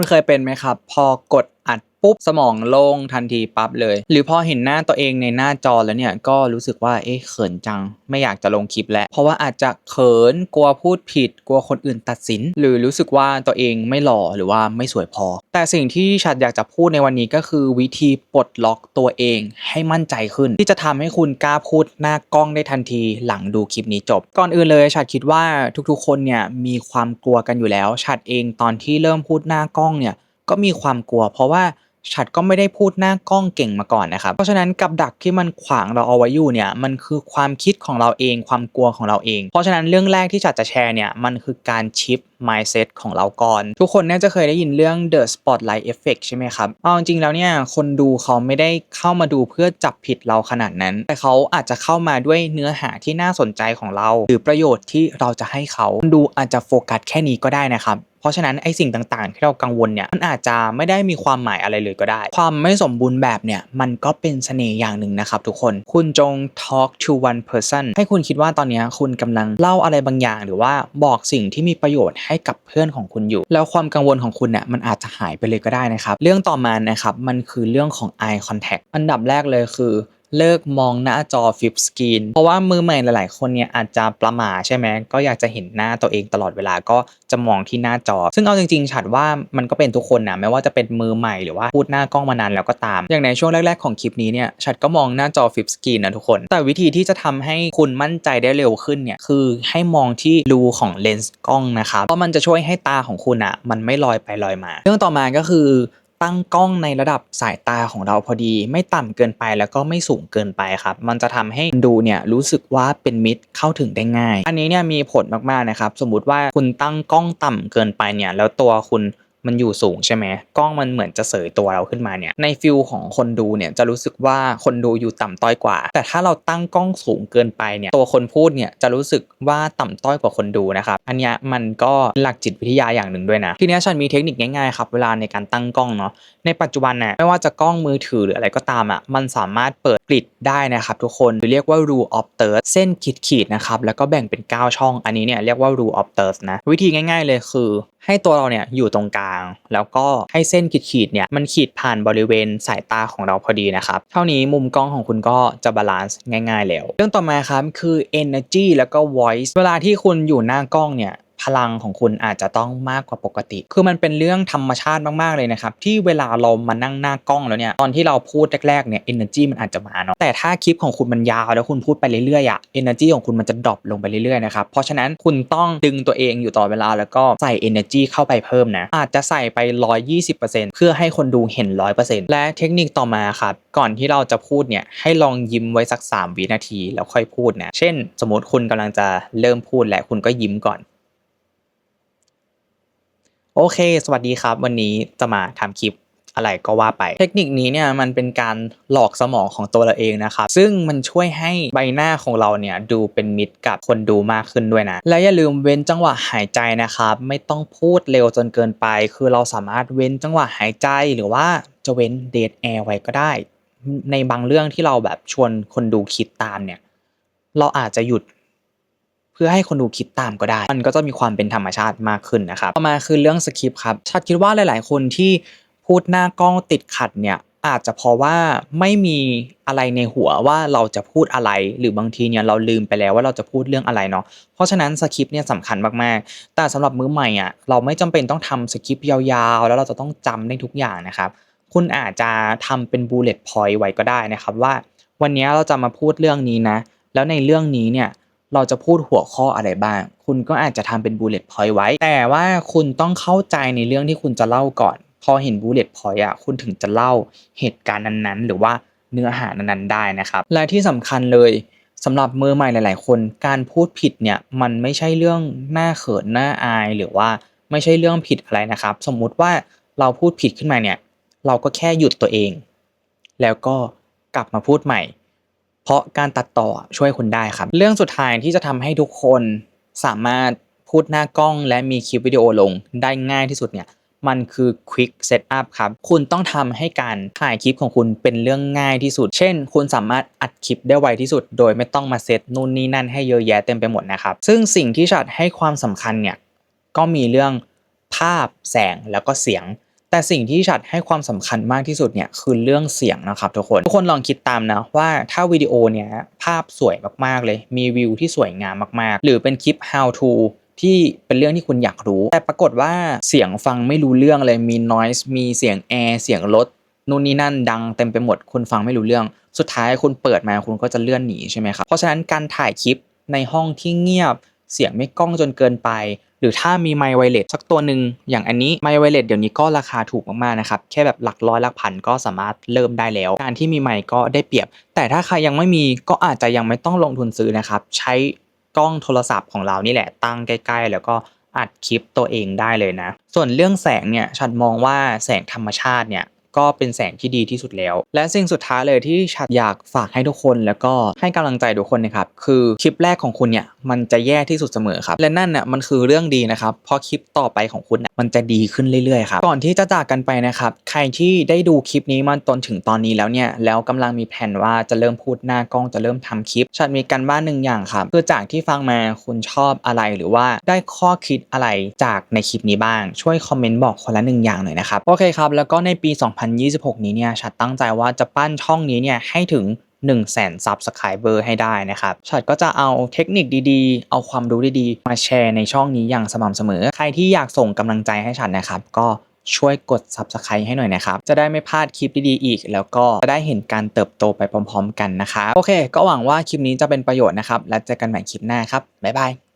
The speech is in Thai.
คุณเคยเป็นไหมครับ พอกดอัด ปุ๊บสมองโล่งทันทีปั๊บเลย หรือพอเห็นหน้าตัวเองในหน้าจอแล้วเนี่ยก็รู้สึกว่าเอ๊ะเขินจัง ไม่อยากจะลงคลิปแล้ว เพราะว่าอาจจะเขินกลัวพูดผิด กลัวคนอื่นตัดสิน หรือรู้สึกว่าตัวเองไม่หล่อหรือว่าไม่สวยพอ แต่สิ่งที่ฉันอยากจะพูดในวันนี้ก็คือวิธีปลดล็อกตัวเองให้มั่นใจขึ้น ที่จะทำให้คุณกล้าพูดหน้ากล้องได้ทันทีหลังดูคลิปนี้จบ ก่อนอื่นเลยฉันคิดว่าทุกๆ คนเนี่ยมีความกลัวกันอยู่แล้วฉันเองตอนที่เริ่มพูดหน้ากล้องเนี่ยก็มีความกลัว เพราะว่า ฉัดก็ไม่ได้พูดหน้ากล้องเก่งมาก่อนนะครับ เพราะฉะนั้นกับดักที่มันขวางเราเอาไว้อยู่เนี่ยมันคือความคิดของเราเองความกลัวของเราเอง เพราะฉะนั้นเรื่องแรกที่ฉัดจะแชร์เนี่ยมันคือการชิป mindset ของเราก่อน ทุกคนน่าจะเคยได้ยินเรื่อง the spotlight effect ใช่ไหมครับเอาจริงๆแล้วเนี่ยคนดูเขาไม่ได้เข้ามาดูเพื่อจับผิดเราขนาดนั้น แต่เขาอาจจะเข้ามาด้วยเนื้อหาที่น่าสนใจของเรา หรือประโยชน์ที่เราจะให้เขาคนดูอาจจะโฟกัสแค่นี้ก็ได้นะครับ เพราะฉะนั้นไอสิ่งต่างๆ ที่เรากังวลเนี่ยมันอาจจะไม่ได้มีความหมายอะไรเลยก็ได้ ความไม่สมบูรณ์แบบเนี่ยมันก็เป็นเสน่ห์อย่างหนึ่งนะครับทุกคน คุณจง talk to one person ให้คุณคิดว่าตอนนี้คุณกำลังเล่าอะไรบางอย่าง หรือว่าบอกสิ่งที่มีประโยชน์ให้กับเพื่อนของคุณอยู่ แล้วความกังวลของคุณเนี่ยมันอาจจะหายไปเลยก็ได้นะครับ เรื่องต่อมานะครับมันคือเรื่องของ eye contact อันดับแรกเลยคือ เลิกมองหน้าจอฟิปสกรีนเพราะว่ามือใหม่หลาย ๆ คนเนี่ยอาจจะประหม่าใช่ไหมก็อยากจะเห็นหน้าตัวเองตลอดเวลาก็จะมองที่หน้าจอ ซึ่งเอาจริง ๆ ฉัดว่ามันก็เป็นทุกคนนะไม่ว่าจะเป็นมือใหม่หรือว่าพูดหน้ากล้องมานานแล้วก็ตาม อย่างในช่วงแรก ๆ ของคลิปนี้เนี่ยฉัดก็มองหน้าจอฟิปสกรีนนะทุกคน แต่วิธีที่จะทำให้คุณมั่นใจได้เร็วขึ้นเนี่ยคือให้มองที่รูของเลนส์กล้องนะครับเพราะมันจะช่วยให้ตาของคุณอะมันไม่ลอยไปลอยมา เรื่องต่อมาก็คือ ตั้งกล้องในระดับสายตาของเราพอดี ไม่ต่ำเกินไปแล้วก็ไม่สูงเกินไปครับ มันจะทำให้ดูเนี่ยรู้สึกว่าเป็นมิดเข้าถึงได้ง่าย อันนี้เนี่ยมีผลมากๆนะครับ สมมุติว่าคุณตั้งกล้องต่ำเกินไปเนี่ยแล้วตัวคุณ มันอยู่สูงใช่ไหมกล้องมันเหมือนจะเสยตัวเราขึ้นมาเนี่ยในฟิลของคนดูเนี่ยจะรู้สึกว่าคนดูอยู่ต่ำต้อยกว่า แต่ถ้าเราตั้งกล้องสูงเกินไปเนี่ยตัวคนพูดเนี่ยจะรู้สึกว่าต่ำต้อยกว่าคนดูนะครับอันนี้มันก็หลักจิตวิทยาอย่างหนึ่งด้วยนะทีนี้ฉันมีเทคนิคง่ายๆครับเวลาในการตั้งกล้องเนาะในปัจจุบันน่ะไม่ว่าจะกล้องมือถือหรืออะไรก็ตามอะมันสามารถเปิดกริดได้นะครับทุกคนหรือเรียกว่า rule of thirds เส้นขีดๆนะครับแล้วก็แบ่งเป็น 9 ช่องอันนี้เนี่ยเรียกว่า rule of thirds นะวิธีง่าย ๆ เลยคือ ให้ตัวเราเนี่ยอยู่ตรงกลาง แล้วก็ให้เส้นขีดๆเนี่ยมันขีดผ่านบริเวณสายตาของเราพอดีนะครับเท่านี้มุมกล้องของคุณก็จะบาลานซ์ง่าย ๆ แล้ว เรื่องต่อมาครับคือ energy แล้วก็ voice เวลาที่คุณอยู่หน้ากล้องเนี่ย พลังของคุณอาจจะต้องมากกว่าปกติ คือมันเป็นเรื่องธรรมชาติมากๆเลยนะครับ ที่เวลาเรามานั่งหน้ากล้องแล้วเนี่ย ตอนที่เราพูดแรกๆเนี่ย energy มันอาจจะมาเนาะ แต่ถ้าคลิปของคุณมันยาวแล้วคุณพูดไปเรื่อยๆอะ energy ของคุณมันจะดรอปลงไปเรื่อยๆนะครับ เพราะฉะนั้นคุณต้องดึงตัวเองอยู่ตลอดเวลาแล้วก็ใส่ energy เข้าไปเพิ่มนะ อาจจะใส่ไป 120%เพื่อให้คนดูเห็น 100%และเทคนิคต่อมาครับ ก่อนที่เราจะพูดเนี่ย ให้ลองยิ้มไว้สัก 3 วินาทีแล้วค่อยพูดนะ เช่น สมมติคุณกำลังจะเริ่มพูดและคุณก็ยิ้มก่อน โอเค สวัสดีครับ วันนี้จะมาทำคลิปอะไรก็ว่าไป เทคนิคนี้เนี่ยมันเป็นการหลอกสมองของตัวเราเองนะครับ ซึ่งมันช่วยให้ใบหน้าของเราเนี่ยดูเป็นมิตรกับคนดูมากขึ้นด้วยนะ และอย่าลืมเว้นจังหวะหายใจนะครับ ไม่ต้องพูดเร็วจนเกินไป คือเราสามารถเว้นจังหวะหายใจหรือว่าจะเว้นเดทแอร์ไว้ก็ได้ ในบางเรื่องที่เราแบบชวนคนดูคิดตามเนี่ย เราอาจจะหยุด พื่อให้คนดูคิดตามก็ได้ มันก็จะมีความเป็นธรรมชาติมากขึ้นนะครับต่อมาคือเรื่องสคริปต์ครับชัดคิดว่าหลาย ๆ คนที่พูดหน้ากล้องติดขัดเนี่ยอาจจะเพราะว่าไม่มีอะไรในหัวว่าเราจะพูดอะไร หรือบางทีเนี่ยเราลืมไปแล้วว่าเราจะพูดเรื่องอะไรเนาะเพราะฉะนั้นสคริปต์เนี่ยสำคัญมากๆ แต่สำหรับมือใหม่อะเราไม่จำเป็นต้องทำสคริปต์ยาวๆ แล้วเราจะต้องจำได้ทุกอย่างนะครับคุณอาจจะทำเป็น bullet point ไว้ก็ได้นะครับว่า วันนี้เราจะมาพูดเรื่องนี้นะ แล้วในเรื่องนี้เนี่ย เราจะพูดหัวข้ออะไรบ้าง คุณก็อาจจะทำเป็น bullet point ไว้ แต่ว่าคุณต้องเข้าใจในเรื่องที่คุณจะเล่าก่อน พอเห็น bullet point อะคุณถึงจะเล่าเหตุการณ์นั้นๆ หรือว่าเนื้อหานั้นๆได้นะครับ และที่สำคัญเลยสำหรับมือใหม่หลาย ๆ คน การพูดผิดเนี่ยมันไม่ใช่เรื่องน่าเขินน่าอาย หรือว่าไม่ใช่เรื่องผิดอะไรนะครับ สมมุติว่าเราพูดผิดขึ้นมาเนี่ย เราก็แค่หยุดตัวเอง แล้วก็กลับมาพูดใหม่ เพราะการตัดต่อช่วยคุณได้ครับ เรื่องสุดท้ายที่จะทำให้ทุกคนสามารถพูดหน้ากล้องและมีคลิปวิดีโอลงได้ง่ายที่สุดเนี่ยมันคือ quick setup ครับ คุณต้องทำให้การถ่ายคลิปของคุณเป็นเรื่องง่ายที่สุด เช่น คุณสามารถอัดคลิปได้ไวที่สุด โดยไม่ต้องมาเซตนู่นนี่นั่นให้เยอะแยะเต็มไปหมดนะครับ ซึ่งสิ่งที่ชัดให้ความสำคัญเนี่ย ก็มีเรื่องภาพแสงแล้วก็เสียง แต่สิ่งที่ฉัดให้ความสำคัญมากที่สุดเนี่ยคือเรื่องเสียงนะครับทุกคนทุกคนลองคิดตามนะว่าถ้าวิดีโอเนี่ยภาพสวยมากๆเลย มีวิวที่สวยงามมากๆ หรือเป็นคลิป how to ที่เป็นเรื่องที่คุณอยากรู้ แต่ปรากฏว่าเสียงฟังไม่รู้เรื่องเลยมี noise มีเสียงแอร์เสียงรถนู่นนี่นั่นดังเต็มไปหมดคุณฟังไม่รู้เรื่อง สุดท้ายคุณเปิดมาคุณก็จะเลื่อนหนีใช่ไหมครับเพราะฉะนั้นการถ่ายคลิปในห้องที่เงียบเสียงไม่ก้องจนเกินไป หรือถ้ามีไมค์ไวเลสสักตัวหนึ่งอย่างอันนี้ไมค์ไวเลสเดี๋ยวนี้ก็ราคาถูกมากๆนะครับแค่แบบหลักร้อยหลักพันก็สามารถเริ่มได้แล้ว การที่มีไมค์ก็ได้เปรียบ แต่ถ้าใครยังไม่มีก็อาจจะยังไม่ต้องลงทุนซื้อนะครับใช้กล้องโทรศัพท์ของเรานี่แหละตั้งใกล้ ๆ แล้วก็อัดคลิปตัวเองได้เลยนะ ส่วนเรื่องแสงเนี่ยฉันมองว่าแสงธรรมชาติเนี่ยก็เป็นแสงที่ดีที่สุดแล้ว และสิ่งสุดท้ายเลยที่ฉันอยากฝากให้ทุกคน แล้วก็ให้กำลังใจทุกคนนะครับคือคลิปแรกของคุณเนี่ย มันจะแย่ที่สุดเสมอครับ และนั่นน่ะมันคือเรื่องดีนะครับเพราะคลิปต่อไปของคุณน่ะมันจะดีขึ้นเรื่อยๆครับก่อนที่จะจากกันไปนะครับใครที่ได้ดูคลิปนี้มาจนถึงตอนนี้แล้วเนี่ยแล้วกำลังมีแผนว่าจะเริ่มพูดหน้ากล้องจะเริ่มทำคลิปฉันมีกันบ้านหนึ่งอย่างครับคือจากที่ฟังมาคุณชอบอะไรหรือว่าได้ข้อคิดอะไรจากในคลิปนี้บ้าง ช่วยคอมเมนต์บอกคนละหนึ่งอย่างหน่อยนะครับโอเคครับแล้วก็ในปี 2026 นี้เนี่ยฉันตั้งใจว่าจะปั้นช่องนี้เนี่ยให้ถึง 1 0 0 0 0แสนซับสไครเบอร์ให้ได้นะครับฉัดก็จะเอาเทคนิคดีๆ เอาความรู้ดีๆ มาแชร์ในช่องนี้อย่างสม่ำเสมอ ใครที่อยากส่งกำลังใจให้ฉันนะครับ ก็ช่วยกด Subscribe ให้หน่อยนะครับ จะได้ไม่พลาดคลิปดีๆอีก แล้วก็จะได้เห็นการเติบโตไปพร้อมๆ กันนะครับ โอเค ก็หวังว่าคลิปนี้จะเป็นประโยชน์นะครับ แล้วเจอกันใหม่คลิปหน้าครับ บ๊ายบาย